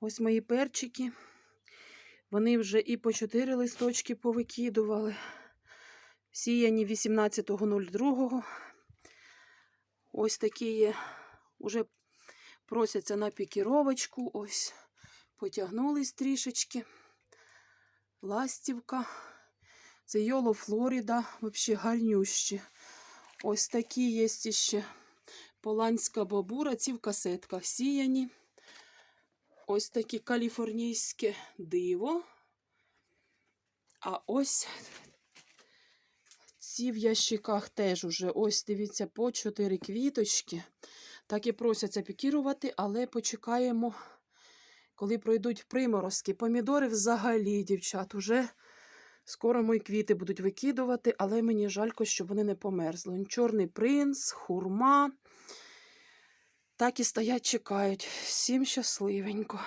Ось мої перчики. Вони вже і по 4 листочки повикидували. Сіяні 18.02. Ось такі є. Уже просяться на пікіровочку. Ось потягнулись трішечки. Ластівка. Це Йоло Флоріда, взагалі гарнющі. Ось такі є ще поланська бабура, ці в касетках сіяні. Ось таке каліфорнійське диво. А ось ці в ящиках теж уже, ось дивіться, по 4 квіточки. Так і просяться пікірувати, але почекаємо, коли пройдуть приморозки. Помідори взагалі, дівчат, уже скоро мої квіти будуть викидувати, але мені жалько, щоб вони не померзли. Чорний принц, хурма. Так і стоять, чекають. Всім щасливенько.